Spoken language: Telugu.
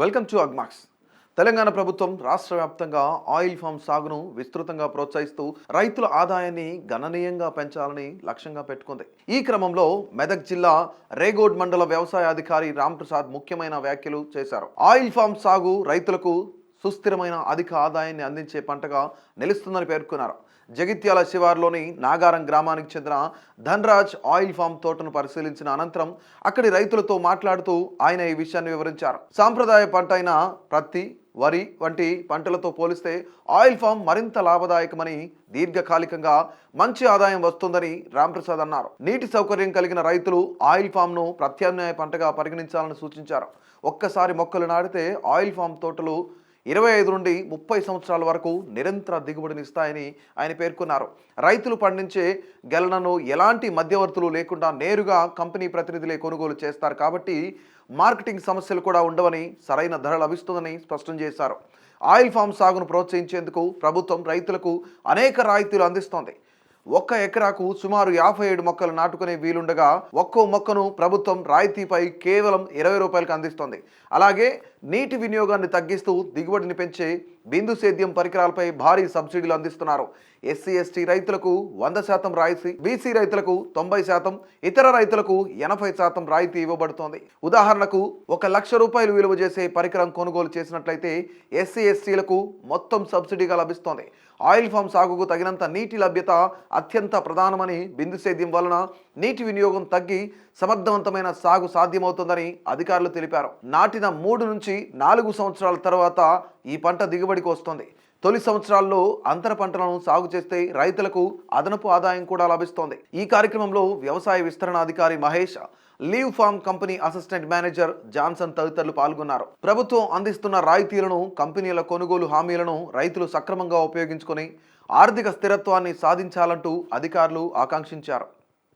వెల్కమ్ టు అగ్మాక్స్ తెలంగాణ ప్రభుత్వం రాష్ట్ర వ్యాప్తంగా ఆయిల్ ఫామ్ సాగును విస్తృతంగా ప్రోత్సహిస్తూ రైతుల ఆదాయాన్ని గణనీయంగా పెంచాలని లక్ష్యంగా పెట్టుకుంది. ఈ క్రమంలో మెదక్ జిల్లా రేగోడ్ మండల వ్యవసాయ అధికారి రామ్ ప్రసాద్ ముఖ్యమైన వ్యాఖ్యలు చేశారు. ఆయిల్ ఫామ్ సాగు రైతులకు సుస్థిరమైన అధిక ఆదాయాన్ని అందించే పంటగా నిలుస్తుందని పేర్కొన్నారు. జగిత్యాల శివార్లోని నాగారం గ్రామానికి చెందిన ధన్రాజ్ ఆయిల్ ఫామ్ తోటను పరిశీలించిన అనంతరం అక్కడి రైతులతో మాట్లాడుతూ ఆయన ఈ విషయాన్ని వివరించారు. సాంప్రదాయ పంట అయిన ప్రత్తి వరి వంటి పంటలతో పోలిస్తే ఆయిల్ ఫామ్ మరింత లాభదాయకమని దీర్ఘకాలికంగా మంచి ఆదాయం వస్తుందని రాంప్రసాద్ అన్నారు. నీటి సౌకర్యం కలిగిన రైతులు ఆయిల్ ఫామ్ను ప్రత్యామ్నాయ పంటగా పరిగణించాలని సూచించారు. ఒక్కసారి మొక్కలు నాటితే ఆయిల్ ఫామ్ తోటలు ఇరవై ఐదు నుండి ముప్పై సంవత్సరాల వరకు నిరంతర దిగుబడినిస్తాయని ఆయన పేర్కొన్నారు. రైతులు పండించే గెలనను ఎలాంటి మధ్యవర్తులు లేకుండా నేరుగా కంపెనీ ప్రతినిధులే కొనుగోలు చేస్తారు కాబట్టి మార్కెటింగ్ సమస్యలు కూడా ఉండవని సరైన ధర లభిస్తుందని స్పష్టం చేశారు. ఆయిల్ ఫామ్ సాగును ప్రోత్సహించేందుకు ప్రభుత్వం రైతులకు అనేక రాయితీలు అందిస్తోంది. ఒక్క ఎకరాకు సుమారు యాభై ఏడు మొక్కలు నాటుకునే వీలుండగా ఒక్కో మొక్కను ప్రభుత్వం రాయితీపై కేవలం ఇరవై రూపాయలకు అందిస్తోంది. అలాగే నీటి వినియోగాన్ని తగ్గిస్తూ దిగుబడిని పెంచే బిందు సేద్యం పరికరాలపై భారీ సబ్సిడీలు అందిస్తున్నారు. ఎస్సీ ఎస్టీ రైతులకు వంద శాతం రాయితీ బీసీ రైతులకు తొంభై శాతం ఇతర రైతులకు ఎనభై శాతం రాయితీ ఇవ్వబడుతోంది. ఉదాహరణకు ఒక లక్ష రూపాయలు విలువ చేసే పరికరం కొనుగోలు చేసినట్లయితే ఎస్సీ ఎస్టీలకు మొత్తం సబ్సిడీగా లభిస్తోంది. ఆయిల్ ఫామ్ సాగుకు తగినంత నీటి లభ్యత అత్యంత ప్రధానమని బిందు సేద్యం వలన నీటి వినియోగం తగ్గి సమర్థవంతమైన సాగు సాధ్యమవుతుందని అధికారులు తెలిపారు. నాటిన మూడు నుంచి నాలుగు సంవత్సరాల తర్వాత ఈ పంట దిగుబడికి వస్తుంది. తొలి సంవత్సరాల్లో అంతర పంటలను సాగు చేస్తే రైతులకు అదనపు ఆదాయం కూడా లభిస్తోంది. ఈ కార్యక్రమంలో వ్యవసాయ విస్తరణ అధికారి Mahesh live farm company assistant manager Johnson తదితరులు పాల్గొన్నారు. ప్రభుత్వం అందిస్తున్న రాయితీలను కంపెనీల కొనుగోలు హామీలను రైతులు సక్రమంగా ఉపయోగించుకొని ఆర్థిక స్థిరత్వాన్ని సాధించాలంటూ అధికారులు ఆకాంక్షించారు.